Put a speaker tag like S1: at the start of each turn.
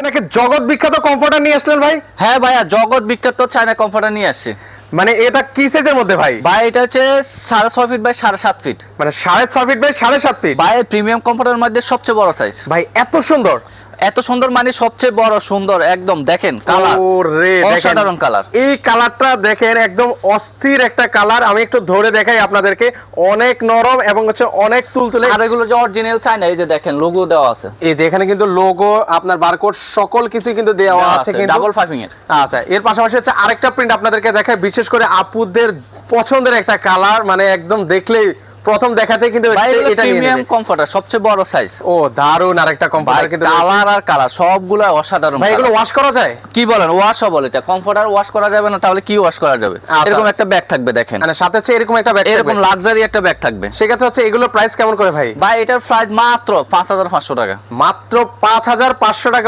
S1: আজকে নাকি জগৎ বিখ্যাত কমফোর্টার নিয়ে আসলেন ভাই?
S2: হ্যাঁ ভাইয়া জগৎ বিখ্যাত চায়না কমফোর্টার নিয়ে আসছি।
S1: মানে এটা কি সাইজের মধ্যে ভাই?
S2: ভাই এটা হচ্ছে সাড়ে ছয় ফিট বাই সাড়ে সাত ফিট
S1: মানে সাড়ে ছয় ফিট বাই সাড়ে সাত ফিট
S2: ভাই প্রিমিয়াম কমফোর্টের মধ্যে সবচেয়ে বড় সাইজ
S1: ভাই এত সুন্দর।
S2: এত সুন্দর মানে সবচেয়ে বড় সুন্দর একদম দেখেন কালার অসাধারণ কালার
S1: এই কালারটা দেখেন একদম অস্থির একটা কালার আমি একটু ধরে দেখাই আপনাদেরকে। অনেক নরম এবং হচ্ছে অনেক তুলতুলে।
S2: আর এগুলো যে অরিজিনাল চায়না এই যে দেখেন লোগো দেওয়া আছে।
S1: এই যে এখানে কিন্তু লোগো আপনার বারকোড সকল কিছু কিন্তু দেওয়া আছে কিন্তু
S2: ডাবল ফাইভিং এর।
S1: আচ্ছা এর পাশাপাশি হচ্ছে আরেকটা প্রিন্ট আপনাদেরকে দেখায় বিশেষ করে আপুদের পছন্দের একটা কালার মানে একদম দেখলেই প্রথম দেখাতে কিন্তু এটা
S2: প্রিমিয়াম। কমফোর্টার সবচেয়ে বড় সাইজ
S1: ও দারুণ আরেকটা
S2: ভাই
S1: কম্পিউটার কিন্তু
S2: কালার আর কালার সবগুলো অসাধারণ
S1: ভাই এগুলো ওয়াশ করা যায়?
S2: কি বলেন ওয়াশ বলে এটা কমফোর্টার ওয়াশ করা যাবে না তাহলে কি ওয়াশ করা যাবে?
S1: আচ্ছা।
S2: এরকম একটা ব্যাগ থাকবে দেখেন।
S1: মানে সাথে হচ্ছে এরকম একটা ব্যাগ
S2: এরকম লাক্সারি একটা ব্যাগ থাকবে।
S1: সেক্ষেত্রে হচ্ছে এগুলো প্রাইস কেমন করে ভাই?
S2: ভাই এটার প্রাইস মাত্র পাঁচ হাজার পাঁচশো টাকা।
S1: মাত্র পাঁচ হাজার পাঁচশো টাকা